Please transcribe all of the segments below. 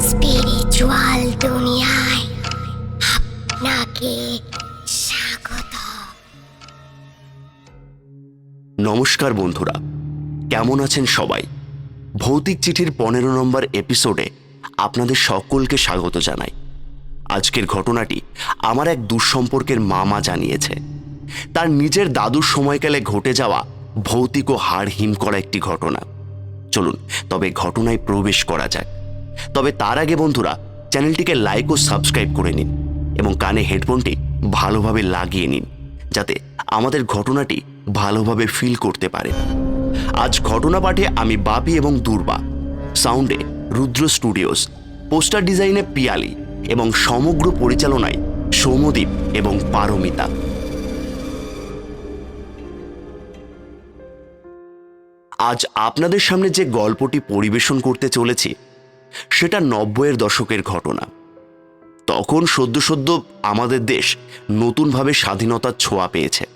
Spiritual দুনিয়ায় আপনাকে স্বাগত। নমস্কার বন্ধুরা, কেমন আছেন সবাই? ভৌতিক চিঠির পনেরো নম্বর এপিসোডে আপনাদের সকলকে স্বাগত জানাই। আজকের ঘটনাটি আমার এক দুঃসম্পর্কের মামা জানিয়েছে। তার নিজের দাদুর সময়কালে ঘটে যাওয়া ভৌতিক ও হাড়হিম করা একটি ঘটনা। চলুন, তবে ঘটনায় প্রবেশ করা যাক। তবে তার আগে বন্ধুরা, চ্যানেলটিকে লাইক ও সাবস্ক্রাইব করে নিন এবং কানে হেডফোনটি ভালোভাবে লাগিয়ে নিন, যাতে আমাদের ঘটনাটি ভালোভাবে ফিল করতে পারে। আজ ঘটনা পাঠে আমি বাপি এবং দুর্বা সাউন্ডে রুদ্র স্টুডিওস পোস্টার ডিজাইনে পিয়ালি এবং সমগ্র পরিচালনায় সৌমদীপ এবং পারমিতা। আজ আপনাদের সামনে যে গল্পটি পরিবেশন করতে চলেছি, সেটা নব্বইয়ের দশকের ঘটনা। তখন সদ্য সদ্য আমাদের দেশ নতুনভাবে স্বাধীনতার ছোঁয়া পেয়েছে।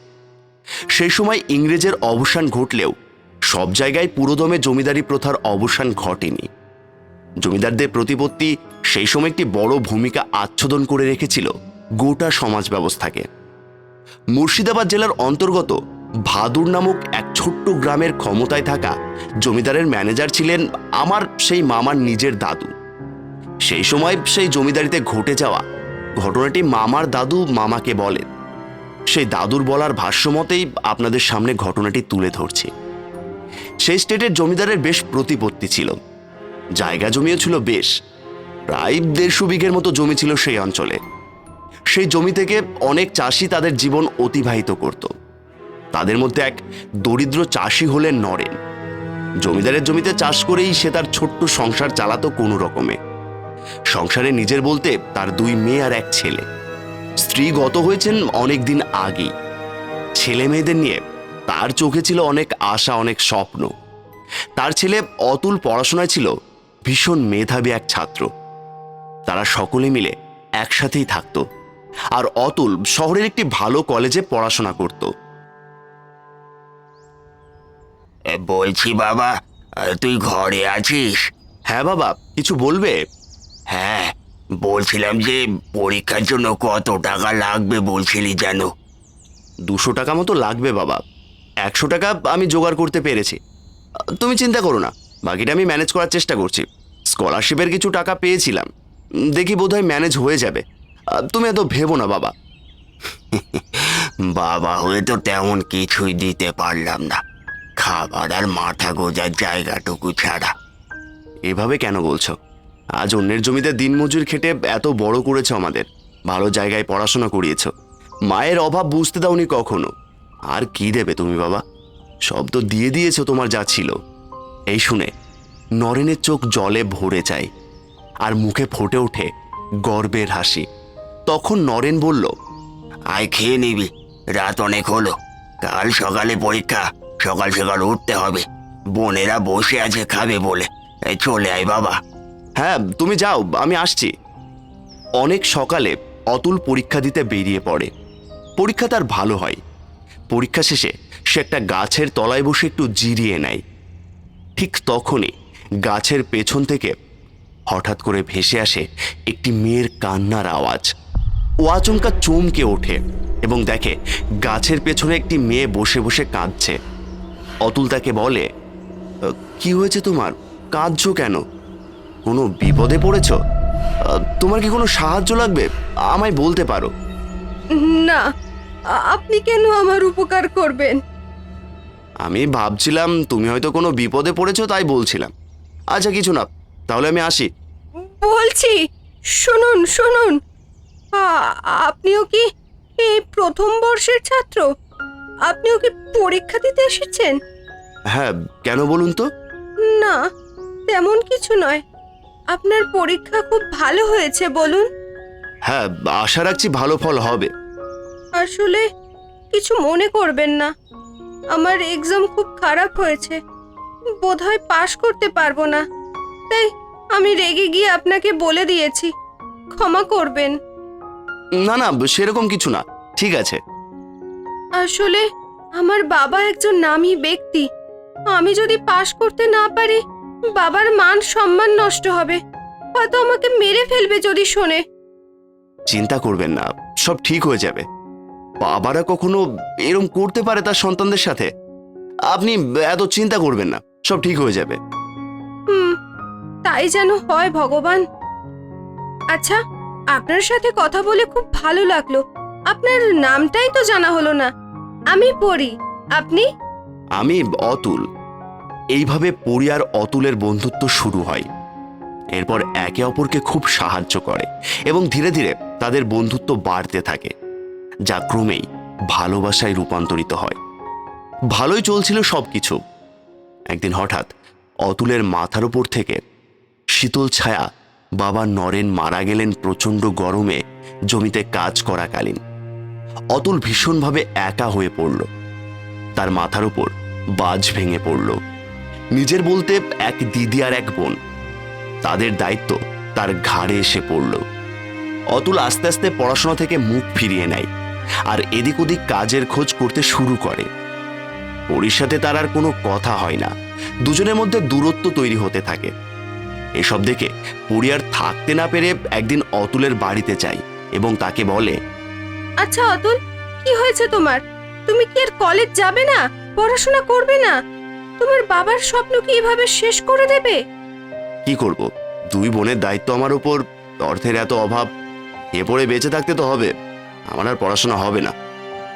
সেই সময় ইংরেজের অবসান ঘটলেও সব জায়গায় পুরোদমে জমিদারি প্রথার অবসান ঘটেনি। জমিদারদের প্রতিপত্তি সেই সময় একটি বড় ভূমিকা আচ্ছাদন করে রেখেছিল গোটা সমাজ ব্যবস্থাকে। মুর্শিদাবাদ জেলার অন্তর্গত ভাদুর নামক ছোট্ট গ্রামের ক্ষমতায় থাকা জমিদারের ম্যানেজার ছিলেন আমার সেই মামার নিজের দাদু। সেই সময় সেই জমিদারিতে ঘটে যাওয়া ঘটনাটি মামার দাদু মামাকে বলেন। সেই দাদুর বলার ভাষ্যমতেই আপনাদের সামনে ঘটনাটি তুলে ধরছি। সেই স্টেটের জমিদারের বেশ প্রতিপত্তি ছিল। জায়গা জমিও ছিল বেশ। প্রায় দেড়শো বিঘের মতো জমি ছিল সেই অঞ্চলে। সেই জমি থেকে অনেক চাষি তাদের জীবন অতিবাহিত করত। তাদের মধ্যে এক দরিদ্র চাষি হলেন নরেন। জমিদারের জমিতে চাষ করেই সে তার ছোট্ট সংসার চালাতো কোনো রকমে। সংসারে নিজের বলতে তার দুই মেয়ে আর এক ছেলে। স্ত্রী গত হয়েছেন অনেক দিন আগেই। ছেলে মেয়েদের নিয়ে তার চোখে ছিল অনেক আশা, অনেক স্বপ্ন। তার ছেলে অতুল পড়াশোনায় ছিল ভীষণ মেধাবী এক ছাত্র। তারা সকলে মিলে একসাথেই থাকতো। আর অতুল শহরের একটি ভালো কলেজে পড়াশোনা করত। বলছি বাবা তুই ঘরে আছিস? হ্যাঁ বাবা কিছু বলবে? হ্যাঁ বলছিলাম যে পরীক্ষার জন্য কত টাকা লাগবে বলছিলি যেন। দুশো টাকা মতো লাগবে বাবা। একশো টাকা আমি জোগাড় করতে পেরেছি। তুমি চিন্তা করো না বাকিটা আমি ম্যানেজ করার চেষ্টা করছি। স্কলারশিপের কিছু টাকা পেয়েছিলাম। দেখি বোধহয় ম্যানেজ হয়ে যাবে। তুমি এত ভেবো না বাবা। বাবা হয়ে তো তেমন কিছুই দিতে পারলাম না। খাবার আর মাথা গোজার জায়গাটুকু ছাড়া। এভাবে কেন বলছো? আজ অন্যের জমিতে দিনমজুর খেটে এত বড় করেছ আমাদের। ভালো জায়গায় পড়াশোনা করিয়েছ। মায়ের অভাব বুঝতে দাওনি কখনো। আর কি দেবে তুমি বাবা? সব তো দিয়ে দিয়েছ তোমার যা ছিল। এই শুনে নরেনের চোখ জলে ভরে যায় আর মুখে ফোটে ওঠে গর্বের হাসি। তখন নরেন বলল আয় খেয়ে নিবি। রাত অনেক হলো। কাল সকালে পরীক্ষা। সকাল সকাল উঠতে হবে। বোনেরা বসে আছে খাবে বলে। এই চলে আয় বাবা। হ্যাঁ তুমি যাও, আমি আসছি। অনেক সকালে অতুল পরীক্ষা দিতে বেরিয়ে পড়ে। পরীক্ষা তার ভালো হয়। পরীক্ষা শেষে সে একটা গাছের তলায় বসে একটু জিরিয়ে নেয়। ঠিক তখনই গাছের পেছন থেকে হঠাৎ করে ভেসে আসে একটি মেয়ের কান্নার আওয়াজ। ও আচমকা চমকে ওঠে এবং দেখে গাছের পেছনে একটি মেয়ে বসে বসে কাঁদছে। অতুল তাকে বলে "আহ, কি হয়েছে তোমার? কাঁদছো কেন? কোনো বিপদে পড়েছ? তোমার কি কোনো সাহায্য লাগবে? আমায় বলতে পারো। না আপনি কেন আমার উপকার করবেন? আমি ভাবছিলাম তুমি হয়তো কোনো বিপদে পড়েছো তাই বলছিলাম। আচ্ছা কিছু না তাহলে আমি আসি। বলছি শুনুন শুনুন। আপনিও কি এই প্রথম বর্ষের ছাত্র? আপনিও কি পরীক্ষা দিতে এসেছেন? হ্যাঁ কেন বলুন তো? না তেমন কিছু নয়। আপনার পরীক্ষা খুব ভালো হয়েছে বলুন। হ্যাঁ আশা রাখছি ভালো ফল হবে। আসলে কিছু মনে করবেন না। আমার এক্সাম খুব খারাপ হয়েছে। বোধহয় পাশ করতে পারব না। তাই আমি রেগে গিয়ে আপনাকে বলে দিয়েছি ক্ষমা করবেন। না না সেরকম কিছু না। ঠিক আছে। আসলে আমার বাবা একজন নামী ব্যক্তি। আমি যদি পাশ করতে না পারি বাবার মান সম্মান নষ্ট হবে। হয়তো আমাকে মেরে ফেলবে যদি শোনে। চিন্তা করবেন না সব ঠিক হয়ে যাবে। বাবারা কখনো এরম করতে পারে তার সন্তানদের সাথে? আপনি এত চিন্তা করবেন না সব ঠিক হয়ে যাবে। হুম তাই যেন হয় ভগবান। আচ্ছা আপনার সাথে কথা বলে খুব ভালো লাগল। আপনার নামটাই তো জানা হলো না। আমি পড়ি। আপনি? আমি অতুল। এইভাবে পরি আর অতুলের বন্ধুত্ব শুরু হয়। এরপর একে অপরকে খুব সাহায্য করে এবং ধীরে ধীরে তাদের বন্ধুত্ব বাড়তে থাকে, যা ক্রমেই ভালোবাসায় রূপান্তরিত হয়। ভালোই চলছিল সবকিছু। একদিন হঠাৎ অতুলের মাথার উপর থেকে শীতল ছায়া বাবা নরেন মারা গেলেন প্রচণ্ড গরমে জমিতে কাজ করাকালীন। অতুল ভীষণভাবে একা হয়ে পড়ল। তার মাথার উপর বাজ ভেঙে পড়ল। নিজের বলতে এক দিদি আর এক বোন। তাদের দায়িত্ব তার ঘাড়ে এসে পড়ল। অতুল আস্তে আস্তে পড়াশোনা থেকে মুখ ফিরিয়ে নেয় আর এদিক ওদিক কাজের খোঁজ করতে শুরু করে। পরির সাথে তার আর কোনো কথা হয় না। দুজনের মধ্যে দূরত্ব তৈরি হতে থাকে। এসব দেখে পরি আর থাকতে না পেরে একদিন অতুলের বাড়িতে যায় এবং তাকে বলে আচ্ছা অতুল, কি হয়েছে তোমার? তুমি কি আর কলেজ যাবে না? পড়াশোনা করবে না? তোমার বাবার স্বপ্ন কি এভাবে শেষ করে দেবে? কি করব? দুই বোনের দায়িত্ব আমার উপর অর্থের এত অভাব এ পড়ে বেঁচে থাকতে তো হবে। আমার আর পড়াশোনা হবে না।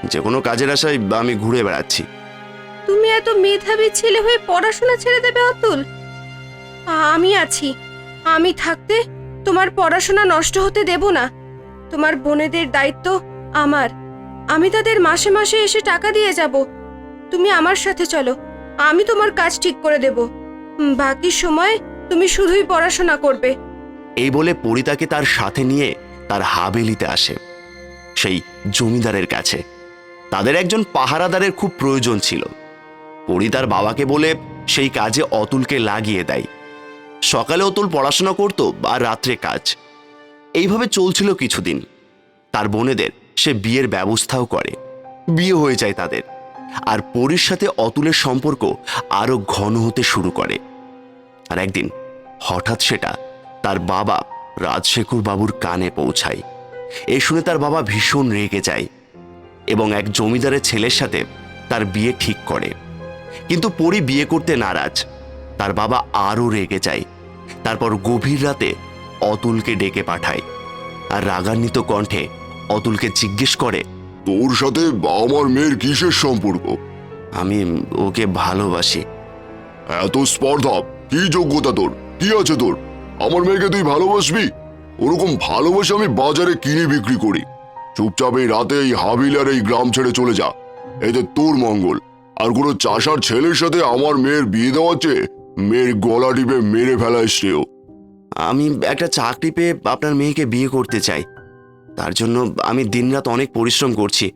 যে কোনো কাজের আশায় বা আমি ঘুরে বেড়াচ্ছি। তুমি এত মেধাবী ছেলে হয়ে পড়াশোনা ছেড়ে দেবে অতুল? আমি আছি। আমি থাকতে তোমার পড়াশোনা নষ্ট হতে দেব না। তোমার বোনেদের দায়িত্ব আমার। আমি তাদের মাসে মাসে এসে টাকা দিয়ে যাব। তুমি আমার সাথে চলো। আমি তোমার কাজ ঠিক করে দেব। বাকি সময় তুমি শুধুই পড়াশোনা করবে। এই বলে পরিতাকে তার সাথে নিয়ে তার হাবেলিতে আসে, সেই জমিদারের কাছে। তাদের একজন পাহারাদারের খুব প্রয়োজন ছিল। পরি তার বাবাকে বলে সেই কাজে অতুলকে লাগিয়ে দেয়। সকালে অতুল পড়াশোনা করত আর রাত্রে কাজ। এইভাবে চলছিল কিছুদিন। তার বোনেদের সে বিয়ের ব্যবস্থাও করে। বিয়ে হয়ে যায় তাদের। আর পরির সাথে অতুলের সম্পর্ক আরও ঘন হতে শুরু করে। আর একদিন হঠাৎ সেটা তার বাবা রাজশেখর বাবুর কানে পৌঁছায়। এই শুনে তার বাবা ভীষণ রেগে যায় এবং এক জমিদারের ছেলের সাথে তার বিয়ে ঠিক করে। কিন্তু পরি বিয়ে করতে নারাজ। তার বাবা আরও রেগে যায়। তারপর গভীর রাতে অতুলকে ডেকে পাঠায়। আর রাগান্বিত কণ্ঠে অতুলকে জিজ্ঞেস করে তোর সাথে আমার মেয়ের কিসের সম্পর্ক? আমি ওকে ভালোবাসি। এত স্পর্ধা কি যোগ্যতা তোর? কি আছে তোর? আমার মেয়েকে তুই ভালোবাসবি? ওরকম ভালোবাসে আমি বাজারে কিনে বিক্রি করি। চুপচাপ এই রাতে এই হাবিল আর এই গ্রাম ছেড়ে চলে যা। এতে তোর মঙ্গল। আর কোনো চাষার ছেলের সাথে আমার মেয়ের বিয়ে দেওয়া চেয়ে মেয়ের গলা টিপে মেরে ফেলায় শ্রেয়। আমি একটা চাকরি পেয়ে আপনার মেয়েকে বিয়ে করতে চাই। তার জন্য আমি দিনরাত অনেক পরিশ্রম করছি।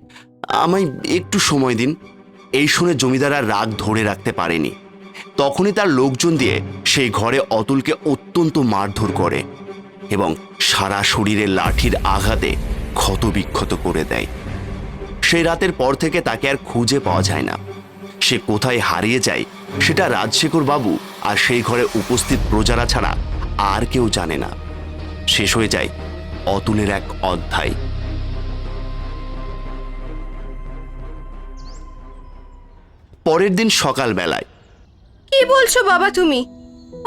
আমায় একটু সময় দিন। এই শুনে জমিদার আর রাগ ধরে রাখতে পারেনি। তখনই তার লোকজন দিয়ে সেই ঘরে অতুলকে অত্যন্ত মারধর করে এবং সারা শরীরে লাঠির আঘাতে ক্ষতবিক্ষত করে দেয়। সেই রাতের পর থেকে তাকে আর খুঁজে পাওয়া যায় না। সে কোথায় হারিয়ে যায় সেটা রাজশেখর বাবু আর সেই ঘরে উপস্থিত প্রজারা ছাড়া আর কেউ জানে না। শেষ হয়ে যায় অতুলের এক অধ্যায়। পরের দিন সকালবেলায়। কি বলছো বাবা তুমি?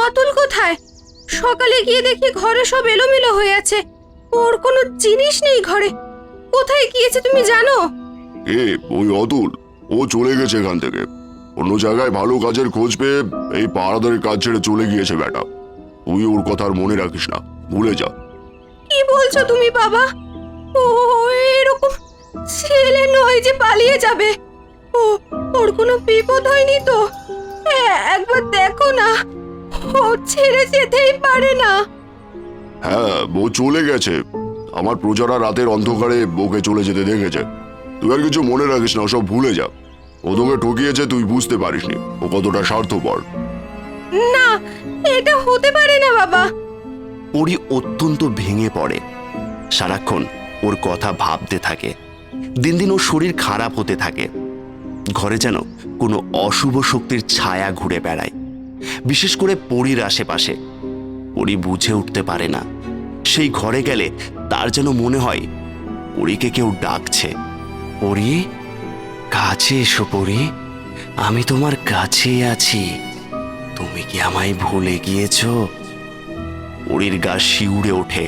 অতুল কোথায়? সকালে গিয়ে দেখি ঘরে সব এলোমেলো হয়ে আছে। ওর কোনো জিনিস নেই ঘরে। কোথায় গিয়েছে তুমি জানো? এ ওই অতুল ও চলে গেছে এখান থেকে। অন্য জায়গায় ভালো কাজের খোঁজ পেয়ে এই পাড়াদারের কাজ ছেড়ে চলে গিয়েছে বেটা। তুই ওর কথা আর মনে রাখিস না। ভুলে যা। কি বলছো তুমি বাবা? ও এরকম ছেলে নয় যে পালিয়ে যাবে। ও ওর কোনো বিপদ হয়নি তো? একবার দেখো না ও ছেড়ে যেতেই পারে না। হ্যাঁ ও চলে গেছে। আমার প্রজারা রাতের অন্ধকারে ওকে চলে যেতে দেখেছে। তুই আর কিছু মনে রাখিস না সব ভুলে যা। ও তোকে ঠকিয়েছে তুই বুঝতে পারিসনি। ও কতটা স্বার্থপর। না এটা হতে পারে না বাবা। পরি অত্যন্ত ভেঙে পড়ে। সারাক্ষণ ওর কথা ভাবতে থাকে। দিন দিন ওর শরীর খারাপ হতে থাকে। ঘরে যেন কোনো অশুভ শক্তির ছায়া ঘুরে বেড়ায়। বিশেষ করে পরীর আশেপাশে। পরী বুঝে উঠতে পারে না। সেই ঘরে গেলে তার যেন মনে হয়, পরীকে কেউ ডাকছে। পরী, কাছে এসো পরী। আমি তোমার কাছে আছি। তুমি কি আমায় ভুলে গিয়েছো? পরীর গা শিউড়ে ওঠে।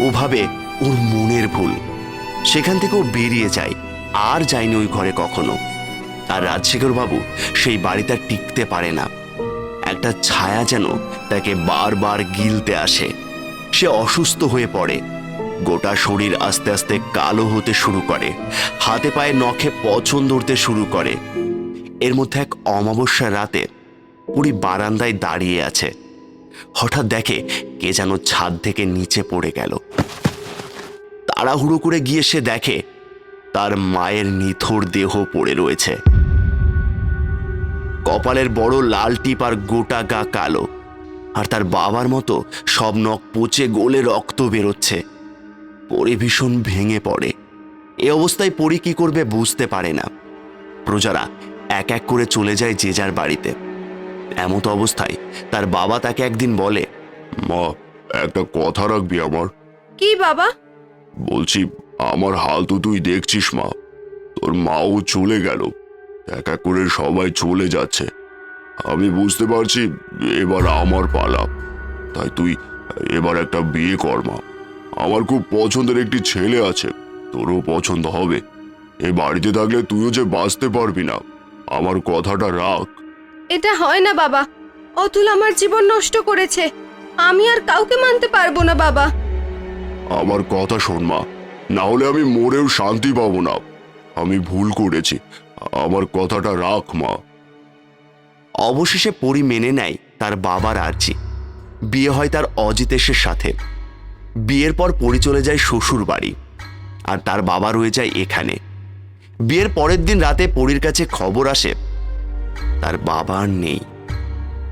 ওভাবে ওর মনের ভুল। সেখান থেকে ও বেরিয়ে যায়। আর যায়নি ওই ঘরে কখনো। আর রাজশেখর বাবু সেই বাড়িতে টিকতে পারে না। একটা ছায়া যেন তাকে বারবার গিলতে আসে। সে অসুস্থ হয়ে পড়ে। গোটা শরীর আস্তে আস্তে কালো হতে শুরু করে। হাতে পায়ে নখে পছন্দ ধরতে শুরু করে। এর মধ্যে এক অমাবস্যার রাতে পুরী বারান্দায় দাঁড়িয়ে আছে। হঠাৎ দেখে কে যেন ছাদ থেকে নিচে পড়ে গেল। তাড়াহুড়ো করে গিয়ে সে দেখে তার মায়ের নিথর দেহ পড়ে রয়েছে। কপালের বড় লাল টিপ আর গোটা গা কালো, আর তার বাবার মতো সব নখ পচে গোলে রক্ত বেরোচ্ছে। পরে ভীষণ ভেঙে পড়ে। এ অবস্থায় পরি কি করবে বুঝতে পারে না। প্রজারা এক এক করে চলে যায় যে যার বাড়িতে। এমত অবস্থায় তার বাবা তাকে একদিন বলে মা একটা কথা রাখবি আমার? কি বাবা? বলছি আমার হাল তো তুই দেখছিস মা। তোর মাও চলে গেল। এক এক করে সবাই চলে যাচ্ছে। আমি বুঝতে পারছি এবার আমার পালা। তাই তুই এবার একটা বিয়ে কর মা। আমার খুব পছন্দের একটি ছেলে আছে। তোরও পছন্দ হবে। এ বাড়িতে থাকলে তুইও যে বাঁচতে পারবি না। আমার কথাটা রাখ। এটা হয় না বাবা। অতুল আমার জীবন নষ্ট করেছে। আমি আর কাউকে মানতে পারব না বাবা। আমার কথা শোন মা। না হলে আমি মরেও শান্তি পাবো না। আমি ভুল করেছি। আমার কথাটা রাখ মা। অবশেষে পরি মেনে নেয় তার বাবার আর্জি। বিয়ে হয় তার অজিতেশের সাথে। বিয়ের পর পরি চলে যায় শ্বশুর বাড়ি। আর তার বাবা রয়ে যায় এখানে। বিয়ের পরের দিন রাতে পরির কাছে খবর আসে তার বাবা আর নেই।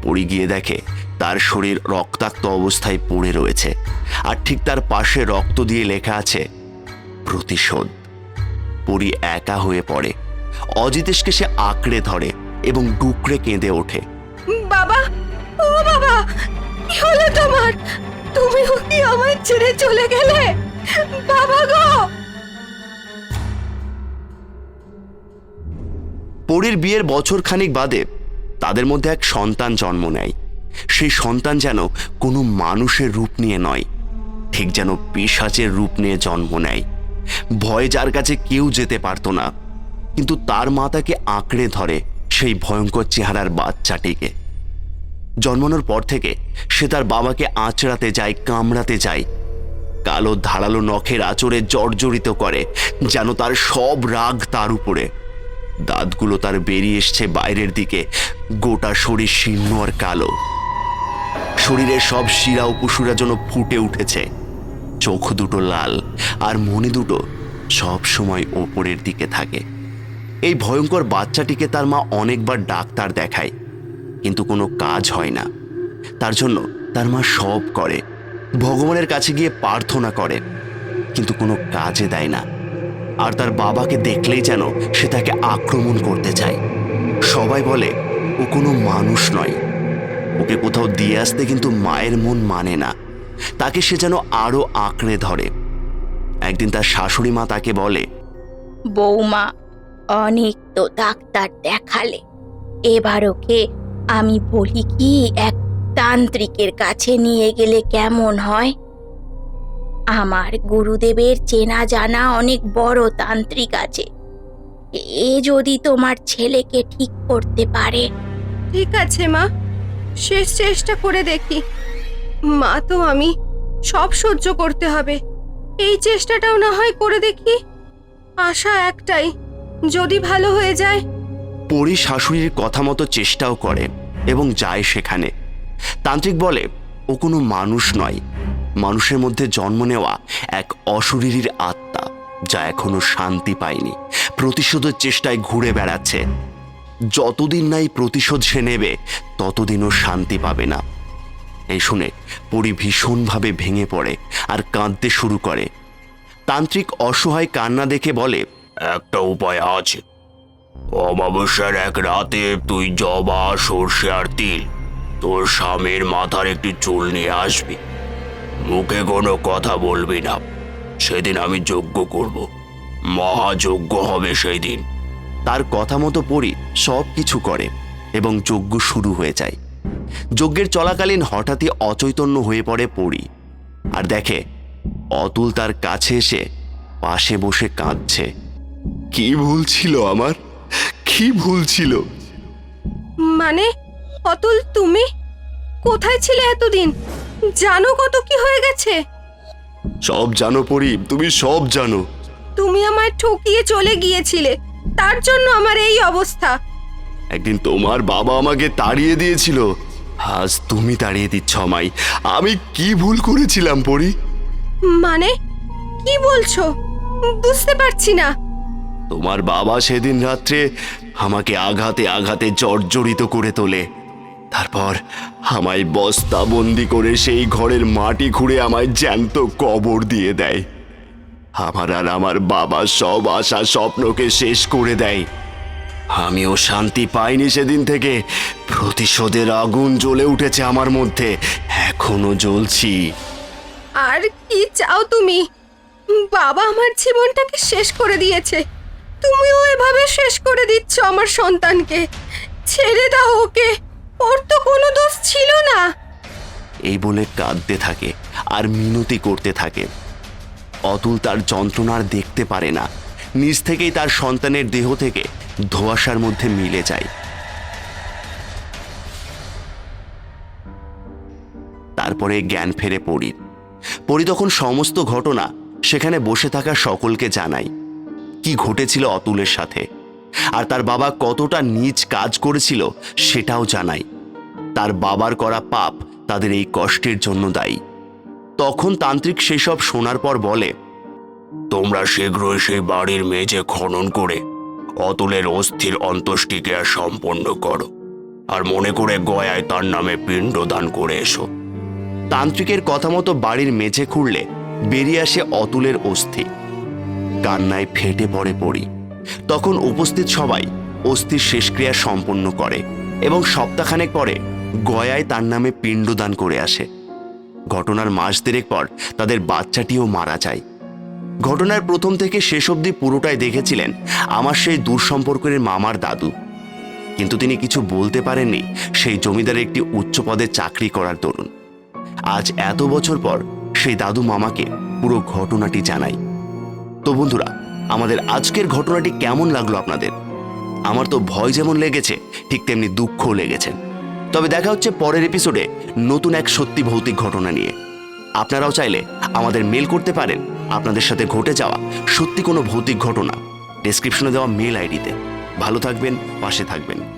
পরি গিয়ে দেখে তার শরীর রক্তাক্ত অবস্থায় পড়ে রয়েছে। আর ঠিক তার পাশে রক্ত দিয়ে লেখা আছে, প্রতিশোধ। পরি একা হয়ে পড়ে। অজিতেশকে সে আঁকড়ে ধরে এবং ডুকরে কেঁদে ওঠে। বাবা, ও বাবা, কি হলো তোমার? তুমিও কি আমায় ছেড়ে চলে গেলে? বাবা গো! পরীর বিয়ের বছর খানিক বাদে তাদের মধ্যে এক সন্তান জন্ম নেয়। সেই সন্তান যেন কোনো মানুষের রূপ নিয়ে নয়, ঠিক যেন পিশাচের রূপ নিয়ে জন্ম নেয়। ভয় যার কাছে কেউ যেতে পারতো না, কিন্তু তার মা তাকে আঁকড়ে ধরে সেই ভয়ঙ্কর চেহারার বাচ্চাটিকে। জন্মানোর পর থেকে সে তার বাবাকে আঁচড়াতে যায়, কামড়াতে যায়। কালো ধারালো নখের আচরে জর্জরিত করে, যেন তার সব রাগ তার উপরে। দাঁতগুলো তার বেরিয়ে এসছে বাইরের দিকে। গোটা শরীর শীর্ণ আর কালো। শরীরের সব শিরা উপসুরা যেন ফুটে উঠেছে। চোখ দুটো লাল আর মনে দুটো সব সময় ওপরের দিকে থাকে। এই ভয়ঙ্কর বাচ্চাটিকে তার মা অনেকবার ডাক্তার দেখায়, কিন্তু কোনো কাজ হয় না। তার জন্য তার মা সব করে। ভগবানের কাছে গিয়ে প্রার্থনা করে, কিন্তু কোনো কাজে দেয় না। আর তার বাবাকে দেখলেই যেন সে তাকে আক্রমণ করতে চায়। সবাই বলে, ও কোনো মানুষ নয়। ওকে কোথাও দিয়ে আসতে কিন্তু মায়ের মন মানে না। তাকে সে যেন আরও আঁকড়ে ধরে। একদিন তার শাশুড়ি মা তাকে বলে বৌমা অনেক তো ডাক্তার দেখালে। এবার ওকে আমি বলি কি, এক তান্ত্রিকের কাছে নিয়ে গেলে কেমন হয়? আমার গুরুদেবের চেনা জানা অনেক বড় তান্ত্রিক আছে। এ যদি তোমার ছেলেকে ঠিক করতে পারে। ঠিক আছে মা। শেষ চেষ্টা করে দেখি। মা তো আমি সব সহ্য করতে হবে। এই চেষ্টাটাও না হয় করে দেখি। আশা একটাই যদি ভালো হয়ে যায়। পরি শাশুড়ির কথা মতো চেষ্টাও করে এবং যায় সেখানে। তান্ত্রিক বলে ও কোনো মানুষ নয়। মানুষের মধ্যে জন্ম নেওয়া এক অশরীরীর আত্মা, যা এখনও শান্তি পায়নি। প্রতিশোধের চেষ্টায় ঘুরে বেড়াচ্ছে। যতদিন নাই প্রতিশোধ সে নেবে, ততদিনও শান্তি পাবে না। এই শুনে পরি ভীষণভাবে ভেঙে পড়ে আর কাঁদতে শুরু করে। তান্ত্রিক অসহায় কান্না দেখে বলে, একটা উপায় আছে। অমাবস্যার এক রাতে তুই জবা, সর্ষে আর তিল, তোর স্বামীর মাথার একটি চুল নিয়ে আসবি। মুখে কোনো কথা বলবি না। সেদিন আমি যজ্ঞ করব। মহাযজ্ঞ হবে সেই দিন তার কথা মতো পড়ি সব কিছু করে এবং যজ্ঞ শুরু হয়ে যায়। যজ্ঞের চলাকালীন হঠাৎই অচৈতন্য হয়ে পড়ে পড়ি। আর দেখে অতুল তার কাছে এসে পাশে বসে কাঁদছে। কি ভুল ছিল আমার? কি ভুল ছিল? মানে অতুল তুমি? কোথায় ছিলে এতদিন? জানো কত কি হয়ে গেছে? সব জানো পড়ি তুমি সব জানো। তুমি আমায় ঠকিয়ে চলে গিয়েছিলে তার জন্য আমার এই অবস্থা। একদিন তোমার বাবা আমাকে তাড়িয়ে দিয়েছিল। আজ তুমি তাড়িয়ে দিচ্ছ আমায়। আমি কি ভুল করেছিলাম পড়ি মানে কি বলছো? বুঝতে পারছি না। তোমার বাবা সেদিন রাত্রে আমাকে আঘাতে আঘাতে জর্জরিত করে তোলে। তারপর আমায় বস্তাবন্দি করে সেই ঘরের মাটি খুঁড়ে আমায় জ্যান্ত কবর দিয়ে দেয়। আমার আর আমার বাবা সব আশা স্বপ্নকে শেষ করে দেয়। আমিও শান্তি পাইনি সেদিন থেকে। প্রতিশোধের আগুন জ্বলে উঠেছে আমার মধ্যে। এখনও জ্বলছি। আর কি চাও তুমি? বাবা আমার জীবনটাকে শেষ করে দিয়েছে। তুমিও এভাবে শেষ করে দিচ্ছ আমার সন্তানকে। ছেড়ে দাও ওকে। ওর তো কোনো দোষ ছিল না। এই বলে কাঁদতে থাকে আর মিনতি করতে থাকে। অতুল তার যন্ত্রণার দেখতে পারে না। নিজ থেকেই তার সন্তানের দেহ থেকে ধোঁয়াশার মধ্যে মিলে যায়। তারপরে জ্ঞান ফেরে পড়ি। পড়ি তখন সমস্ত ঘটনা সেখানে বসে থাকা সকলকে জানাই। কি ঘটেছিল অতুলের সাথে? আর তার বাবা কতটা নিজ কাজ করেছিল সেটাও জানাই তার বাবার করা পাপ তাদের এই কষ্টের জন্য দায়ী। তখন তান্ত্রিক সেসব শোনার পর বলে তোমরা শীঘ্রই সেই বাড়ির মেঝে খনন করে অতুলের অস্থির অন্ত্যেষ্টিক্রিয়া সম্পন্ন করো আর মনে করে গয়ায় তার নামে পিণ্ড দান করে এসো। তান্ত্রিকের কথা মতো বাড়ির মেঝে খুঁড়লে বেরিয়ে আসে অতুলের অস্থি। কান্নায় ফেটে পড়ে পড়ি। তখন উপস্থিত সবাই অস্থির শেষক্রিয়া সম্পন্ন করে এবং সপ্তাহখানেক পরে গয়ায় তার নামে পিণ্ডদান করে আসে। ঘটনার মাস দেড়েক পর তাদের বাচ্চাটিও মারা যায়। ঘটনার প্রথম থেকে শেষ অবধি পুরোটাই দেখেছিলেন আমার সেই দূর সম্পর্কের মামার দাদু। কিন্তু তিনি কিছু বলতে পারেননি সেই জমিদারের একটি উচ্চ পদে চাকরি করার দরুন। আজ এত বছর পর সেই দাদু মামাকে পুরো ঘটনাটি জানাই। তো বন্ধুরা আমাদের আজকের ঘটনাটি কেমন লাগল আপনাদের? আমার তো ভয় যেমন লেগেছে, ঠিক তেমনি দুঃখও লেগেছে। তবে দেখা হচ্ছে পরের এপিসোডে নতুন এক সত্যি ভৌতিক ঘটনা নিয়ে। আপনারাও চাইলে আমাদের মেল করতে পারেন। আপনাদের সাথে ঘটে যাওয়া সত্যি কোনো ভৌতিক ঘটনা। ডেসক্রিপশনে দেওয়া মেল আইডিতে ভালো থাকবেন, পাশে থাকবেন।